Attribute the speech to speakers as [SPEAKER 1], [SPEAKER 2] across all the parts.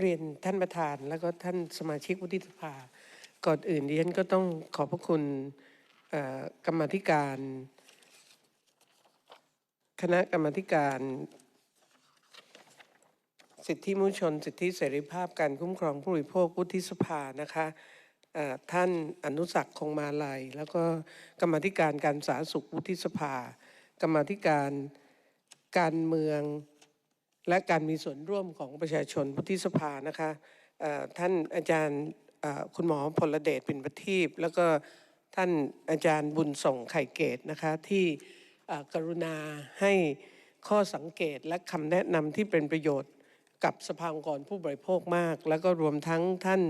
[SPEAKER 1] เรียนท่านประธานแล้วก็ท่านสมาชิกวุฒิสภา ก่อนอื่นดิฉันก็ต้องขอบพระคุณกรรมธิการ คณะกรรมธิการ สิทธิมนุษยชน สิทธิเสรีภาพการคุ้มครองผู้บริโภควุฒิสภานะคะท่านอนุสักคงมาลัย แล้วก็กรรมธิการการสาธารณสุขวุฒิสภา กรรมธิการการเมือง และการมีส่วนร่วมของประชาชนวุฒิสภานะคะท่านอาจารย์คุณหมอพลเดชปิ่นประทีปแล้วก็ท่านอาจารย์บุญส่งไข่เกตนะคะที่กรุณาให้ข้อสังเกตและคำแนะนำที่เป็นประโยชน์กับสภาองค์กรผู้บริโภคมาก แล้วก็รวมทั้งท่าน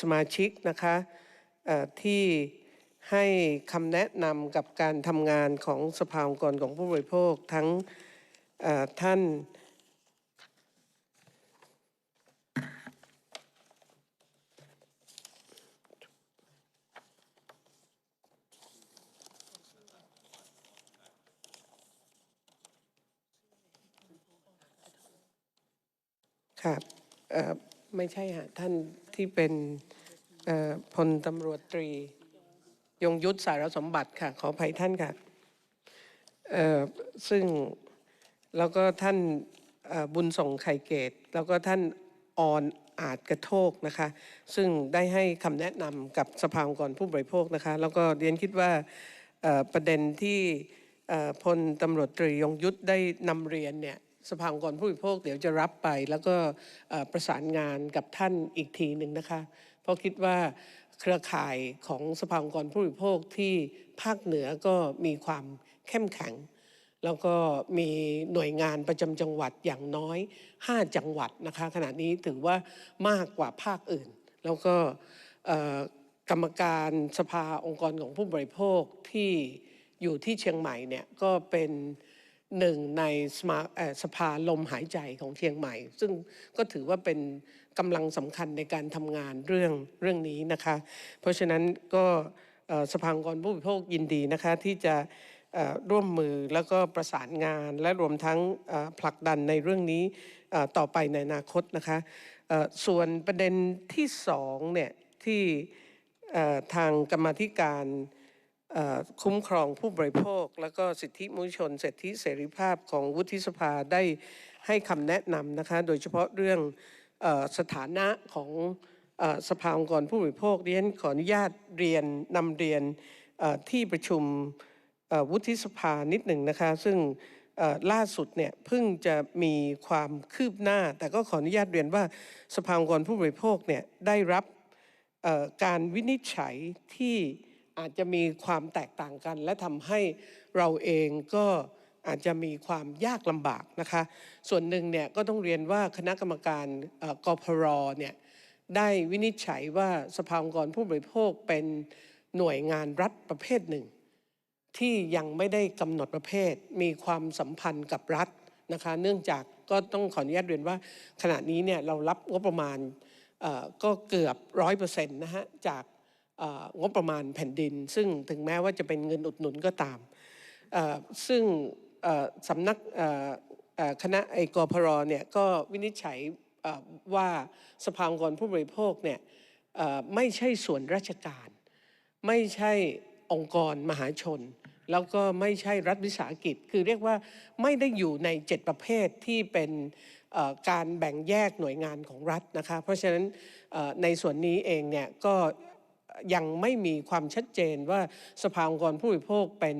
[SPEAKER 1] สมาชิกนะคะที่ให้คำแนะนำกับการทำงานของสภาองค์กรของผู้บริโภคทั้งท่าน ครับไม่ใช่ฮะท่านที่เป็นพลตำรวจตรี ยงยุทธสารสมบัติค่ะ ขออภัยท่านค่ะซึ่งแล้วก็ท่านบุญส่งไข่เกต แล้วก็ท่านออนอาจกระโทกนะคะ ซึ่งได้ให้คำแนะนำกับสภาองค์กรผู้บริโภคนะคะ แล้วก็เรียนคิดว่าประเด็นที่พลตำรวจตรียงยุทธได้นำเรียนเนี่ย สภาองค์กรผู้บริโภคเดี๋ยวจะรับไป แล้วก็ประสานงานกับท่านอีกทีหนึ่งนะคะ เพราะคิดว่าเครือข่ายของสภาองค์กรผู้บริโภคที่ภาคเหนือก็มีความเข้มแข็ง แล้วก็มีหน่วยงานประจำจังหวัดอย่างน้อย 5 จังหวัดนะคะขณะนี้ถือว่ามากกว่าภาคอื่น แล้วก็กรรมการสภาองค์กรของผู้บริโภคที่อยู่ที่เชียงใหม่เนี่ยก็เป็น หนึ่งในสมาสภาลมหายใจของเชียงใหม่ ซึ่งก็ถือว่าเป็นกำลังสำคัญในการทำงานเรื่องเรื่องนี้นะคะ เพราะฉะนั้นก็สภาองค์กรผู้บริโภคยินดีนะคะที่จะร่วมมือแล้วก็ประสานงานและรวมทั้งผลักดันในเรื่องนี้ต่อไปในอนาคตนะคะส่วนประเด็นที่สองเนี่ยที่ทางกรรมธิการ คุ้มครองผู้บริโภค แล้วก็สิทธิมนุษยชนสิทธิเสรีภาพของวุฒิสภาได้ให้คำแนะนำนะคะ โดยเฉพาะเรื่องอสถานะของอสภาองค์กรผู้บริโภคดิฉันขออนุญาตเรียนนำเรียนที่ประชุมวุฒิสภานิดหนึ่งนะคะ ซึ่งล่าสุดเนี่ยเพิ่งจะมีความคืบหน้า แต่ก็ขออนุญาตเรียนว่าสภาองค์กรผู้บริโภคเนี่ยได้รับการวินิจฉัยที่ อาจจะมีความแตกต่างกัน และทำให้เราเองก็อาจจะมีความยากลำบากนะคะ ส่วนหนึ่งเนี่ยก็ต้องเรียนว่าคณะกรรมการกพรเนี่ยได้วินิจฉัยว่าสภาองค์กรผู้บริโภคเป็นหน่วยงานรัฐประเภทหนึ่ง ที่ยังไม่ได้กำหนดประเภท มีความสัมพันธ์กับรัฐนะคะ เนื่องจากก็ต้องขออนุญาตเรียนว่าขณะนี้เนี่ยเรารับงบประมาณก็เกือบร้อยเปอร์เซ็นต์นะฮะจาก งบประมาณแผ่นดิน ซึ่งถึงแม้ว่าจะเป็นเงินอุดหนุนก็ตาม ซึ่งสำนักคณะไอกพรเนี่ยก็วินิจฉัยว่าสภาองค์กรผู้บริโภคเนี่ยไม่ใช่ส่วนราชการ ไม่ใช่องค์กรมหาชน แล้วก็ไม่ใช่รัฐวิสาหกิจ คือเรียกว่าไม่ได้อยู่ใน7ประเภทที่เป็นการแบ่งแยกหน่วยงานของรัฐนะคะเพราะฉะนั้นในส่วนนี้เองเนี่ยก็ ยังไม่มีความชัดเจนว่าสภาองค์กรผู้บริโภคเป็น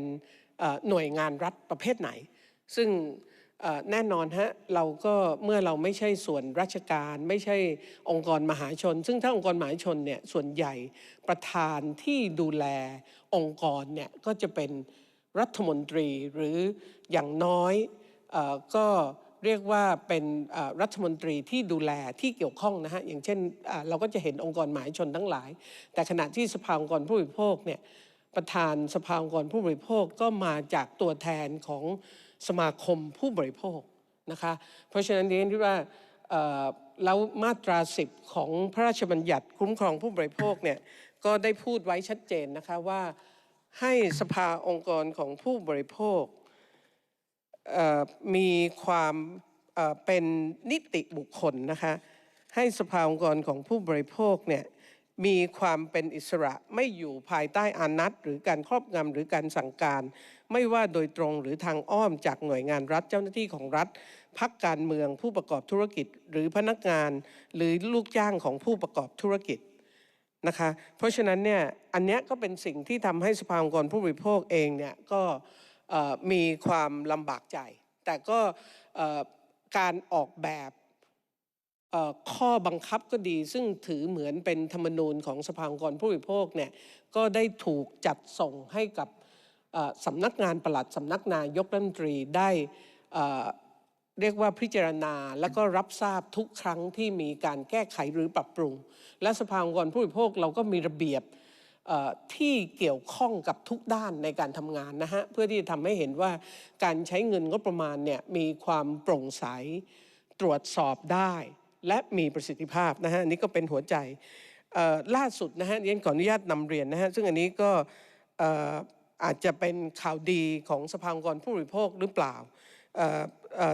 [SPEAKER 1] หน่วยงานรัฐประเภทไหน ซึ่งแน่นอนฮะเราก็เมื่อเราไม่ใช่ส่วนราชการ ไม่ใช่องค์กรมหาชน ซึ่งถ้าองค์กรมหาชนเนี่ยส่วนใหญ่ประธานที่ดูแลองค์กรเนี่ยก็จะเป็นรัฐมนตรีหรืออย่างน้อยอก็ เรียกว่าเป็นรัฐมนตรีที่ดูแลที่เกี่ยวข้องนะฮะอย่างเช่นเราก็จะเห็นองค์กรหมหาชนทั้งหลาย แต่ขณะที่สภาองค์กรผู้บริโภคเนี่ยประธานสภาองค์กรผู้บริโภคก็มาจากตัวแทนของสมาคมผู้บริโภคนะคะเพราะฉะนั้นเรียนที่ว่าแล้วมาตราสิบของพระราชบัญญัติคุ้มครองผู้บริโภคเนี่ยก็ได้พูดไว้ชัดเจนนะคะว่าให้สภาองค์กรของผู้บริโภค มีความเเป็นนิติบุคคลนะคะ ให้สภาองค์กรของผู้บริโภคเนี่ยมีความเป็นอิสระไม่อยู่ภายใต้อานัตหรือการครอบงำหรือการสั่งการ ไม่ว่าโดยตรงหรือทางอ้อมจากหน่วยงานรัฐเจ้าหน้าที่ของรัฐพักการเมืองผู้ประกอบธุรกิจ หรือพนักงาน หรือลูกจ้างของผู้ประกอบธุรกิจนะคะเพราะฉะนั้นเนี่ยอันเนี้ยก็เป็นสิ่งที่ทำให้สภาองค์กรผู้บริโภคเองเนี่ยก็ มีความลำบากใจ แต่ก็การออกแบบข้อบังคับก็ดี ซึ่งถือเหมือนเป็นธรรมนูญของสภาองค์กรผู้บริโภคเนี่ยก็ได้ถูกจัดส่งให้กับสำนักงานปลัดสำนักนายกรัฐมนตรีได้เเรียกว่าพิจารณาแล้วก็รับทราบทุกครั้งที่มีการแก้ไขหรือปรับปรุง และสภาองค์กรผู้บริโภคเราก็มีระเบียบ ที่เกี่ยวข้องกับทุกด้านในการทำงานนะฮะเพื่อที่จะทำให้เห็นว่าการใช้เงินงบประมาณเนี่ยมีความโปร่งใสตรวจสอบได้ และมีประสิทธิภาพนะฮะอันนี้ก็เป็นหัวใจล่าสุดนะฮะเรียนขออนุญาตนำเรียนนะฮะซึ่งอันนี้ก็อาจจะเป็นข่าวดีของสภาองค์กรผู้บริโภคหรือเปล่า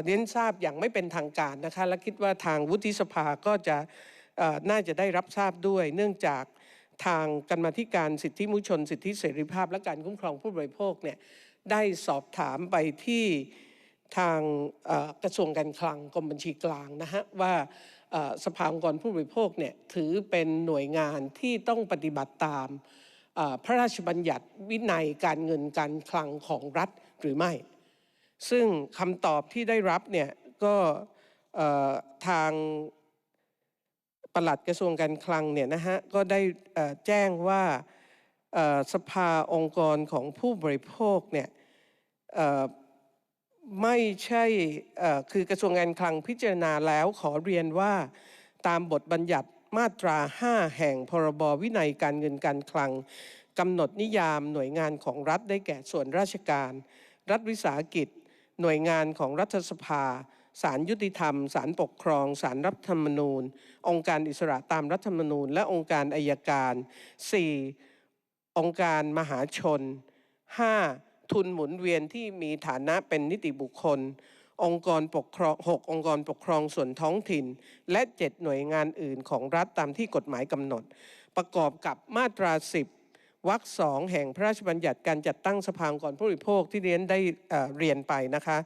[SPEAKER 1] เรียนทราบอย่างไม่เป็นทางการนะคะและคิดว่าทางวุฒิสภาก็จะน่าจะได้รับทราบด้วย เนื่องจาก ทางกรรมาธิการสิทธิมนุษยชน สิทธิเสรีภาพ และการคุ้มครองผู้บริโภคเนี่ยได้สอบถามไปที่ทางกระทรวงการคลังกรมบัญชีกลางนะฮะว่าสภาองค์กรผู้บริโภคเนี่ยถือเป็นหน่วยงานที่ต้องปฏิบัติตามพระราชบัญญัติวินัยการเงินการคลังของรัฐหรือไม่ ซึ่งคำตอบที่ได้รับเนี่ยก็ทาง ปลัดกระทรวงการคลังเนี่ยนะฮะก็ได้แจ้งว่าสภาองค์กรของผู้บริโภคเนี่ยไม่ใช่คือกระทรวงการคลังพิจารณาแล้วขอเรียนว่าตามบทบัญญัติมาตรา 5 แห่งพรบวินัยการเงินการคลังกำหนดนิยามหน่วยงานของรัฐได้แก่ส่วนราชการ รัฐวิสาหกิจ หน่วยงานของรัฐสภา ศาลยุติธรรม ศาลปกครอง ศาลรัฐธรรมนูญ องค์การอิสระตามรัฐธรรมนูญ และองค์การอายการ 4. องค์การมหาชน 5. ทุนหมุนเวียนที่มีฐานะเป็นนิติบุคคล องค์กรปกครอง 6 องค์กรปกครองส่วนท้องถิ่น และ 7 หน่วยงานอื่นของรัฐตามที่กฎหมายกำหนด ประกอบกับมาตรา 10วรรคสองแห่งพระราชบัญญัติการจัดตั้งสภาองค์กรผู้บริโภคที่เรียนได้เเรียนไปนะคะ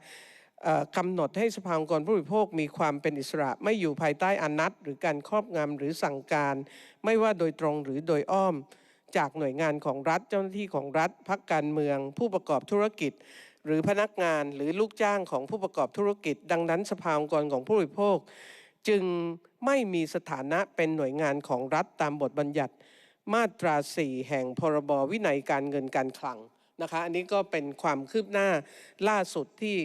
[SPEAKER 1] กำหนดให้สภาองค์กรผู้บริโภคมีความเป็นอิสระ ไม่อยู่ภายใต้อนัตหรือการครอบงำหรือสั่งการ ไม่ว่าโดยตรงหรือโดยอ้อม จากหน่วยงานของรัฐเจ้าหน้าที่ของรัฐพักการเมือง ผู้ประกอบธุรกิจ หรือพนักงานหรือลูกจ้างของผู้ประกอบธุรกิจ ดังนั้นสภาองค์กรของผู้บริโภค จึงไม่มีสถานะเป็นหน่วยงานของรัฐตามบทบัญญัติ มาตรา 4 แห่งพรบวินัยการเงินการคลัง นะคะอันนี้ก็เป็นความคืบหน้าล่าสุดที่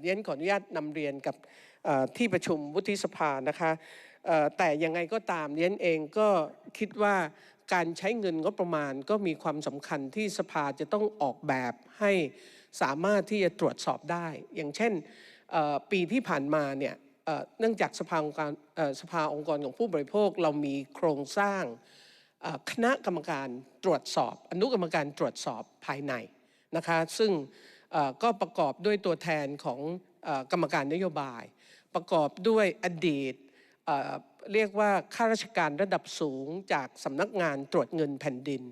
[SPEAKER 1] เรียนขออนุญาตนำเรียนกับที่ประชุมวุฒิสภานะคะแต่ยังไงก็ตามเรียนเองก็คิดว่าการใช้เงินงบประมาณก็มีความสำคัญที่สภาจะต้องออกแบบให้สามารถที่จะตรวจสอบได้ อย่างเช่นปีที่ผ่านมาเนี่ยเนื่องจากสภาองค์การสภาองค์กรของผู้บริโภคเรามีโครงสร้างคณะกรรมการตรวจสอบ อนุกรรมการตรวจสอบภายใน นะคะซึ่งก็ประกอบด้วยตัวแทนของอกรรมการนโยบาย ประกอบด้วยอดีตเรียกว่าข้าราชการระดับสูงจากสำนักงานตรวจเงินแผ่นดิน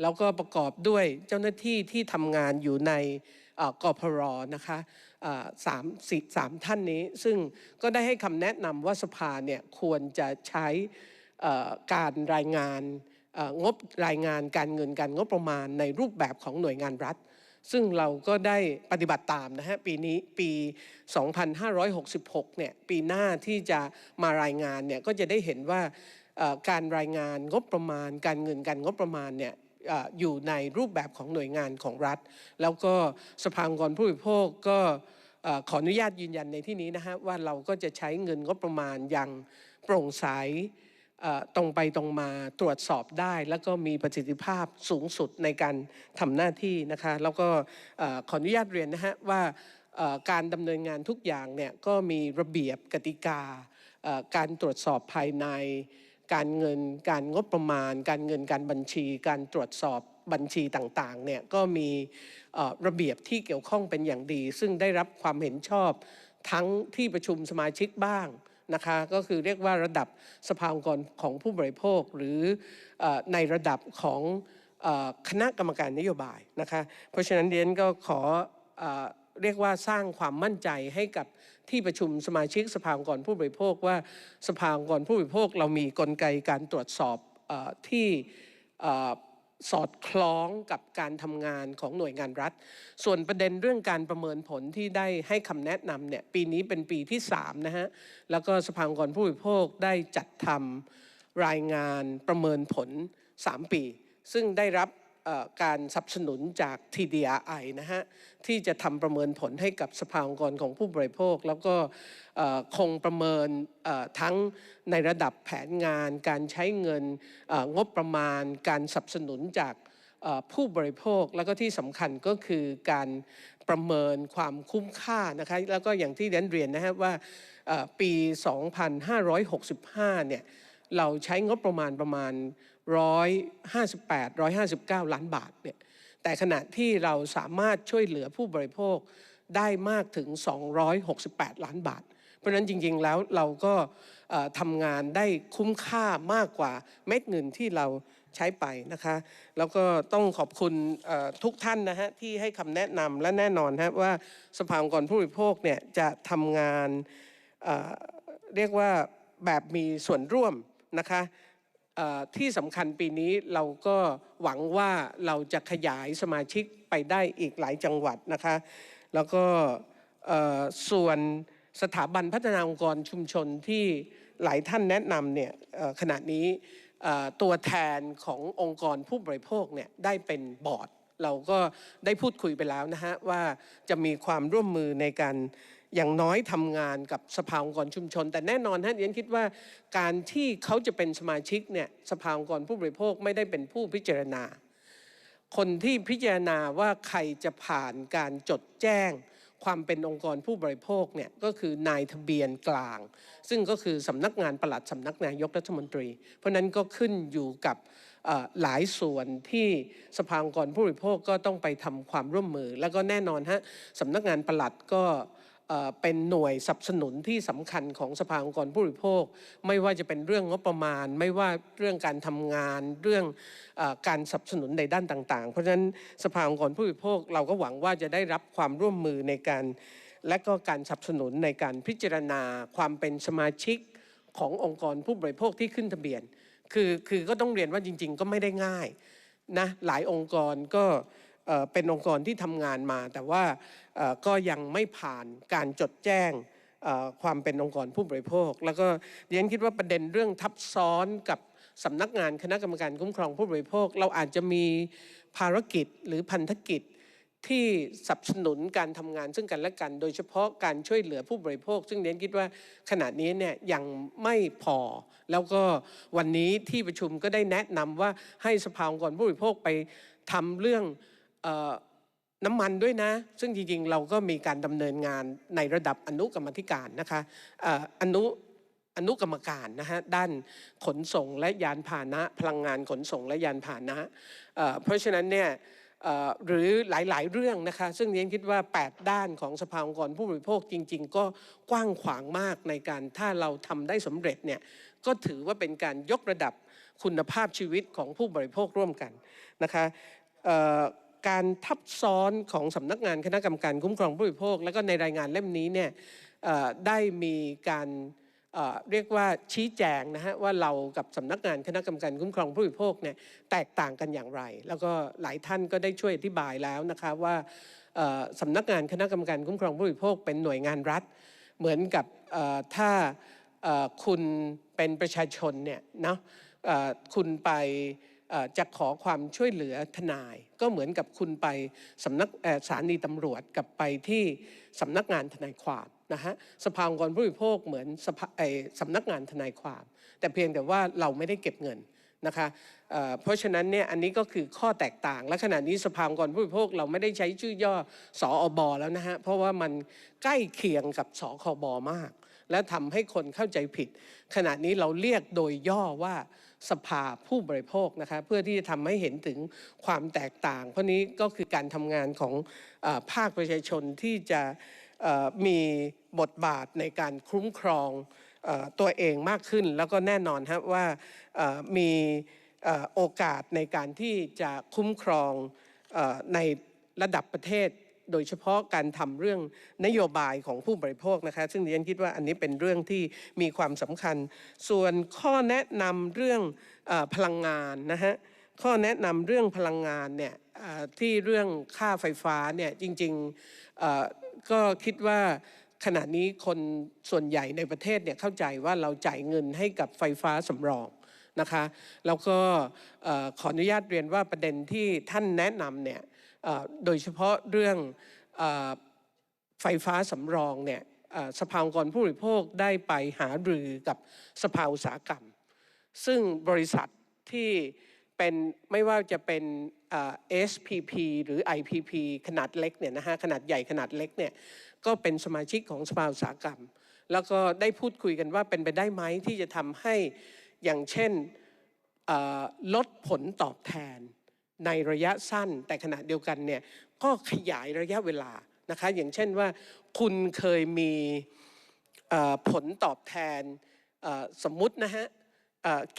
[SPEAKER 1] แล้วก็ประกอบด้วยเจ้าหน้าที่ที่ทำงานอยู่ในเอ่อกพรนะคะสามสี่สามท่านนี้ ซึ่งก็ได้ให้คำแนะนำว่าสภาเนี่ยควรจะใช้การรายงานงบรายงานการเงินการงบประมาณในรูปแบบของหน่วยงานรัฐ ซึ่งเราก็ได้ปฏิบัติตามนะฮะปีนี้ปี 2566 เนี่ยปีหน้าที่จะมารายงานเนี่ยก็จะได้เห็นว่าการรายงานงบประมาณ การเงินการงบประมาณเนี่ยอยู่ในรูปแบบของหน่วยงานของรัฐ แล้วก็สภาองค์กรผู้บริโภคก็ขออนุญาตยืนยันในที่นี้นะฮะว่าเราก็จะใช้เงินงบประมาณอย่างโปร่งใส ตรงไปตรงมาตรวจสอบได้ แล้วก็มีประสิทธิภาพสูงสุดในการทำหน้าที่นะคะ แล้วก็ขออนุญาตเรียนนะฮะว่าการดำเนินงานทุกอย่างเนี่ยก็มีระเบียบกติกา การตรวจสอบภายใน การเงินการงบประมาณ การเงินการบัญชี การตรวจสอบบัญชีต่างๆเนี่ยก็มีระเบียบที่เกี่ยวข้องเป็นอย่างดี ซึ่งได้รับความเห็นชอบทั้งที่ประชุมสมาชิกบ้าง นะคะก็คือเรียกว่าระดับสภาองค์กรของผู้บริโภค หรืออในระดับของคณะกรรมการนโยบายนะคะเพราะฉะนั้นเรียนก็ขอเอเรียกว่าสร้างความมั่นใจให้กับที่ประชุมสมาชิกสภาองค์กรผู้บริโภคว่าสภาองค์กรผู้บริโภค เรามีกลไกการตรวจสอบอที่ สอดคล้องกับการทำงานของหน่วยงานรัฐ ส่วนประเด็นเรื่องการประเมินผลที่ได้ให้คำแนะนำเนี่ยปีนี้เป็นปีที่3นะฮะแล้วก็สภาองค์กรผู้บริโภคได้จัดทำรายงานประเมินผล 3 ปี ซึ่งได้รับ การสนับสนุนจาก TDRI นะฮะที่จะทำประเมินผลให้กับสภาองค์กรของผู้บริโภค แล้วก็คงประเมินทั้งในระดับแผนงาน การใช้เงินงบประมาณ การสนับสนุนจากผู้บริโภคแล้วก็ที่สำคัญก็คือการประเมินความคุ้มค่านะคะแล้วก็อย่างที่เรียนเรียนนะฮะว่าเอ่อปี 2565 เนี่ย เราใช้งบประมาณประมาณ 158 159 ล้านบาทเนี่ยแต่ขณะที่เราสามารถช่วยเหลือผู้บริโภคได้มากถึง 268 ล้านบาท เพราะฉะนั้นจริงๆแล้วเราก็ทำงานได้คุ้มค่ามากกว่าเม็ดเงินที่เราใช้ไปนะคะ แล้วก็ต้องขอบคุณทุกท่านนะฮะที่ให้คำแนะนำและแน่นอนฮะว่าสภาองค์กรผู้บริโภคเนี่ยจะทำงานเรียกว่าแบบมีส่วนร่วม นะคะที่สำคัญปีนี้เราก็หวังว่าเราจะขยายสมาชิกไปได้อีกหลายจังหวัดนะคะ แล้วก็ส่วนสถาบันพัฒนาองค์กรชุมชนที่หลายท่านแนะนำเนี่ยขณะนี้ตัวแทนขององค์กรผู้บริโภคเนี่ยได้เป็นบอร์ด เราก็ได้พูดคุยไปแล้วนะฮะว่าจะมีความร่วมมือในการ อย่างน้อยทำงานกับสภาองค์กรชุมชน แต่แน่นอนฮะเรียนคิดว่าการที่เขาจะเป็นสมาชิกเนี่ยสภาองค์กรผู้บริโภคไม่ได้เป็นผู้พิจารณา คนที่พิจารณาว่าใครจะผ่านการจดแจ้ง ความเป็นองค์กรผู้บริโภคเนี่ยก็คือนายทะเบียนกลาง ซึ่งก็คือสำนักงานปลัดสำนักนายกรัฐมนตรี เพราะนั้นก็ขึ้นอยู่กับหลายส่วนที่สภาองค์กรผู้บริโภคก็ต้องไปทำความร่วมมือ แล้วก็แน่นอนฮะสำนักงานปลัดก็ เป็นหน่วยสนับสนุนที่สำคัญของสภาองค์กรผู้บริโภค ไม่ว่าจะเป็นเรื่องงบประมาณ ไม่ว่าเรื่องการทำงาน เรื่องอการสนับสนุนในด้านต่างๆ เพราะฉะนั้นสภาองค์กรผู้บริโภค เราก็หวังว่าจะได้รับความร่วมมือในการและก็การสนับสนุนในการพิจารณาความเป็นสมาชิกขององค์กรผู้บริโภคที่ขึ้นทะเบียน คือคือก็ต้องเรียนว่าจริง ๆ ก็ไม่ได้ง่ายนะหลายองค์กรก็ เป็นองค์กรที่ทำงานมา แต่ว่าก็ยังไม่ผ่านการจดแจ้งความเป็นองค์กรผู้บริโภค แล้วก็เรียนคิดว่าประเด็นเรื่องทับซ้อนกับสำนักงานคณะกรรมการคุ้มครองผู้บริโภค เราอาจจะมีภารกิจหรือพันธกิจที่สนับสนุนการทำงานซึ่งกันและกัน โดยเฉพาะการช่วยเหลือผู้บริโภค ซึ่งเรียนคิดว่าขณะนี้เนี่ยยังไม่พอ แล้วก็วันนี้ที่ประชุมก็ได้แนะนำว่าให้สภาองค์กรผู้บริโภคไปทำเรื่อง น้ำมันด้วยนะ ซึ่งจริงๆ เราก็มีการดำเนินงานในระดับอนุกรรมธิการนะคะอนุอนุกรรมการนะฮะด้านขนส่งและยานพาหนะ พลังงานขนส่งและยานพาหนะเพราะฉะนั้นเนี่ยหรือหลายๆเรื่องนะคะซึ่งเรียนคิดว่า 8 ด้านของสภาองค์กรผู้บริโภคจริง ๆ ก็กว้างขวางมากในการถ้าเราทำได้สำเร็จเนี่ยก็ถือว่าเป็นการยกระดับคุณภาพชีวิตของผู้บริโภคร่วมกันนะคะ การทับซ้อนของสำนักงานคณะกรรมการคุ้มครองผู้บริโภค แล้วก็ในรายงานเล่มนี้เนี่ยได้มีการเรียกว่าชี้แจงนะฮะว่าเรากับสำนักงานคณะกรรมการคุ้มครองผู้บริโภคเนี่ยแตกต่างกันอย่างไร แล้วก็หลายท่านก็ได้ช่วยอธิบายแล้วนะคะว่าสำนักงานคณะกรรมการคุ้มครองผู้บริโภค เป็นหน่วยงานรัฐ เหมือนกับถ้าคุณเป็นประชาชนเนี่ยเนาะคุณไป จะขอความช่วยเหลือทนาย ก็เหมือนกับคุณไปสำนักสถานีตำรวจกับไปที่สำนักงานทนายความนะฮะสภาองค์กรผู้บริโภคเหมือนสสำนักงานทนายความ แต่เพียงแต่ว่าเราไม่ได้เก็บเงินนะคะเเพราะฉะนั้นเนี่ยอันนี้ก็คือข้อแตกต่าง และขณะนี้สภาองค์กรผู้บริโภคเราไม่ได้ใช้ชื่อย่อสออบแล้วนะฮะเพราะว่ามันใกล้เคียงกับสคบมาก และทำให้คนเข้าใจผิด ขณะนี้เราเรียกโดยย่อว่า สภาผู้บริโภคนะคะเพื่อที่จะทำให้เห็นถึงความแตกต่าง เพราะนี้ก็คือการทำงานของอภาคประชาชนที่จะมีบทบาทในการคุ้มครองอตัวเองมากขึ้น แล้วก็แน่นอนครับว่ามีโอกาสในการที่จะคุ้มครองอในระดับประเทศ โดยเฉพาะการทำเรื่องนโยบายของผู้บริโภคนะคะ ซึ่งดิฉันคิดว่าอันนี้เป็นเรื่องที่มีความสำคัญ ส่วนข้อแนะนำเรื่องอพลังงานนะฮะข้อแนะนำเรื่องพลังงานเนี่ยที่เรื่องค่าไฟฟ้าเนี่ยจริงๆก็คิดว่าขณะนี้คนส่วนใหญ่ในประเทศเนี่ยเข้าใจว่าเราจ่ายเงินให้กับไฟฟ้าสำรอง นะคะ แล้วก็ขออนุญาตเรียนว่าประเด็นที่ท่านแนะนำเนี่ยโดยเฉพาะเรื่องอไฟฟ้าสำรองเนี่ยสภาองค์กรผู้บริโภคได้ไปหารือกับสภาอุตสาหกรรม ซึ่งบริษัทที่เป็นไม่ว่าจะเป็น SPP หรือ IPP ขนาดเล็กเนี่ยนะฮะขนาดใหญ่ขนาดเล็กเนี่ยก็เป็นสมาชิกของสภาอุตสาหกรรม แล้วก็ได้พูดคุยกันว่าเป็นไปได้ไหมที่จะทำให้ อย่างเช่นลดผลตอบแทนในระยะสั้น แต่ขณะเดียวกันเนี่ยก็ขยายระยะเวลานะคะอย่างเช่นว่าคุณเคยมีผลตอบแทนสมมุตินะฮะ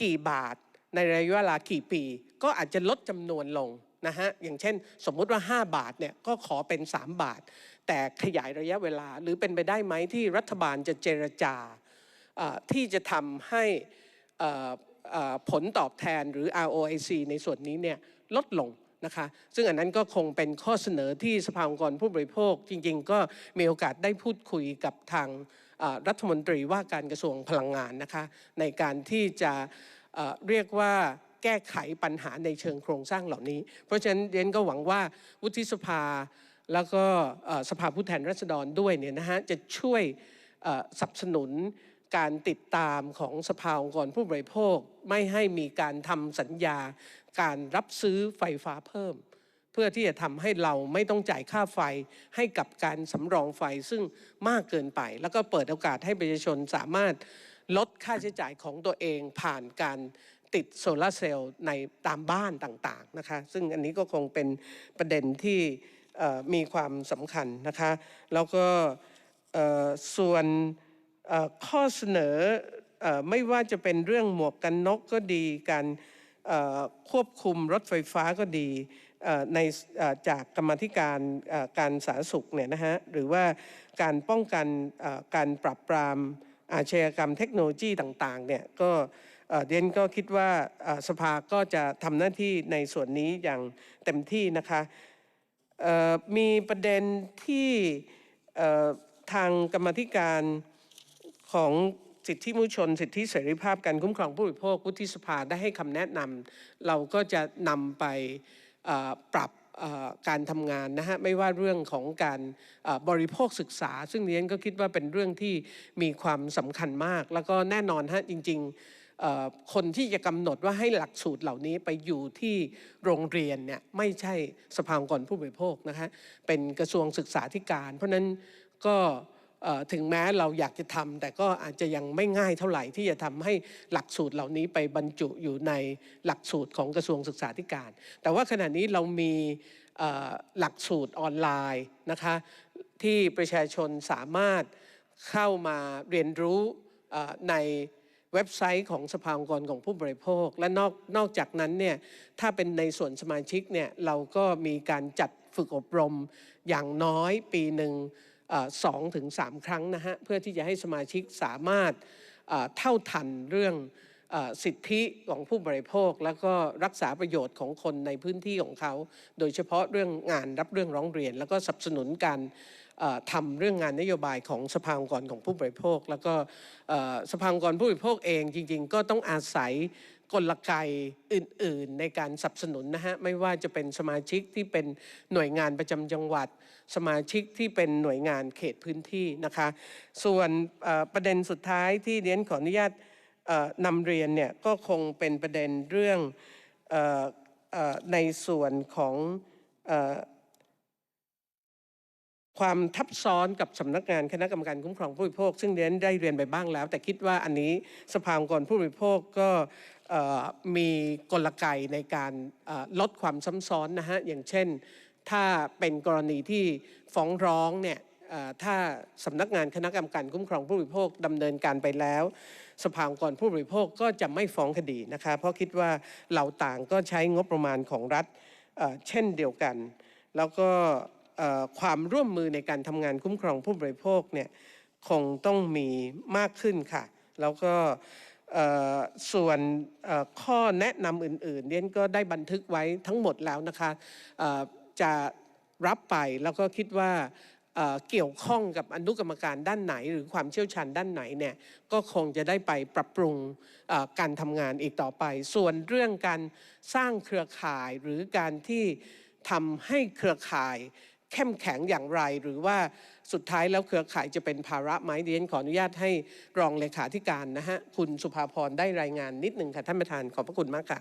[SPEAKER 1] กี่บาทในระยะเวลากี่ปี ก็อาจจะลดจำนวนลงนะฮะอย่างเช่น สมมุติว่า 5 บาทเนี่ยก็ขอเป็น 3 บาท แต่ขยายระยะเวลาหรือเป็นไปได้ไหมที่รัฐบาลจะเจรจาที่จะทำให้ ผลตอบแทนหรือ ROIC ในส่วนนี้เนี่ยลดลงนะคะซึ่งอันนั้นก็คงเป็นข้อเสนอที่สภาองค์กรผู้บริโภค จริงๆ ก็มีโอกาสได้พูดคุยกับทางรัฐมนตรีว่าการกระทรวงพลังงานนะคะในการที่จะเรียกว่าแก้ไขปัญหาในเชิงโครงสร้างเหล่านี้ เพราะฉะนั้นเรนก็หวังว่าวุฒิสภาแล้วก็สภาผู้แทนราษฎรด้วยเนี่ยนะฮะจะช่วยสนับสนุน การติดตามของสภาองค์กรผู้บริโภค ไม่ให้มีการทำสัญญา การรับซื้อไฟฟ้าเพิ่ม เพื่อที่จะทำให้เราไม่ต้องจ่ายค่าไฟให้กับการสำรองไฟซึ่งมากเกินไป แล้วก็เปิดโอกาสให้ประชาชนสามารถลดค่าใช้จ่ายของตัวเองผ่านการติดโซลาร์เซลล์ในตามบ้านต่างๆนะคะ ซึ่งอันนี้ก็คงเป็นประเด็นที่มีความสำคัญนะคะ แล้วก็ส่วน ข้อเสนออไม่ว่าจะเป็นเรื่องหมวกกันน็อกก็ดี การควบคุมรถไฟฟ้าก็ดีในจากกรรมธิการการสาธารณสุขเนี่ยนะฮะหรือว่าการป้องกันการปราบปรามอาชญากรรมเทคโนโลยีต่างๆเนี่ยก็เดนก็คิดว่าสภาก็จะทำหน้าที่ในส่วนนี้อย่างเต็มที่นะคะมีประเด็นที่ทางกรรมธิการ ของสิทธิมนุษยชน สิทธิเสรีภาพการคุ้มครองผู้บริโภควุฒิสภาได้ให้คำแนะนำเราก็จะนำไปปรับการทำงานนะฮะไม่ว่าเรื่องของการบริโภคศึกษา ซึ่งเรียนก็คิดว่าเป็นเรื่องที่มีความสำคัญมาก แล้วก็แน่นอนฮะจริงๆคนที่จะกำหนดว่าให้หลักสูตรเหล่านี้ไปอยู่ที่โรงเรียนเนี่ยไม่ใช่สภาองค์กรผู้บริโภคนะคะเป็นกระทรวงศึกษาธิการ เพราะฉะนั้นก็ ถึงแม้เราอยากจะทำแต่ก็อาจจะยังไม่ง่ายเท่าไหร่ที่จะทำให้หลักสูตรเหล่านี้ไปบรรจุอยู่ในหลักสูตรของกระทรวงศึกษาธิการ แต่ว่าขณะนี้เรามีหลักสูตรออนไลน์นะคะที่ประชาชนสามารถเข้ามาเรียนรู้ในเว็บไซต์ของสภาองค์กรของผู้บริโภค และนอกนอกจากนั้นเนี่ยถ้าเป็นในส่วนสมาชิกเนี่ยเราก็มีการจัดฝึกอบรมอย่างน้อยปีหนึ่ง สองถึงสามครั้งนะฮะเพื่อที่จะให้สมาชิกสามารถเท่าทันเรื่องสิทธิของผู้บริโภค แล้วก็รักษาประโยชน์ของคนในพื้นที่ของเขา โดยเฉพาะเรื่องงานรับเรื่องร้องเรียน แล้วก็สนับสนุนการเอ่อทำเรื่องงานนโยบายของสภาองค์กรของผู้บริโภค แล้วก็สภาองค์กรผู้บริโภคเองจริง ๆ ก็ต้องอาศัย กลไกอื่นๆ ในการสนับสนุนนะฮะไม่ว่าจะเป็นสมาชิกที่เป็นหน่วยงานประจำจังหวัด สมาชิกที่เป็นหน่วยงานเขตพื้นที่นะคะ ส่วนประเด็นสุดท้ายที่เรียนขออนุญาตนำเรียนเนี่ยก็คงเป็นประเด็นเรื่องออในส่วนของอความทับซ้อนกับสำนักงานคณะกรรมการคุ้มครองผู้บริโภค ซึ่งเรียนได้เรียนไปบ้างแล้ว แต่คิดว่าอันนี้สภาองค์กรผู้บริโภคก็ มีกลไกในการลดความซ้ำซ้อนนะฮะอย่างเช่น ถ้าเป็นกรณีที่ฟ้องร้องเนี่ยถ้าสำนักงานคณะกรรมการคุ้มครองผู้บริโภคดำเนินการไปแล้ว สภาองค์กรผู้บริโภคก็จะไม่ฟ้องคดีนะคะเพราะคิดว่าเราต่างก็ใช้งบประมาณของรัฐเช่นเดียวกัน แล้วก็ความร่วมมือในการทำงานคุ้มครองผู้บริโภคเนี่ยคงต้องมีมากขึ้นค่ะ แล้วก็ ส่วนข้อแนะนำอื่นๆเนี่ยก็ได้บันทึกไว้ทั้งหมดแล้วนะคะจะรับไปแล้วก็คิดว่าเกี่ยวข้องกับอนุกรรมการด้านไหน หรือความเชี่ยวชาญด้านไหนเนี่ยก็คงจะได้ไปปรับปรุงการทำงานอีกต่อไป ส่วนเรื่องการสร้างเครือข่ายหรือการที่ทำให้เครือข่ายเข้มแข็งอย่างไรหรือว่า สุดท้ายแล้วเครือข่ายจะเป็นภาระไหมเดียนขออนุญาตให้รองเลขาธิการนะฮะคุณสุภาพรได้รายงานนิดหนึ่งค่ะท่านประธานขอบพระคุณมากค่ะ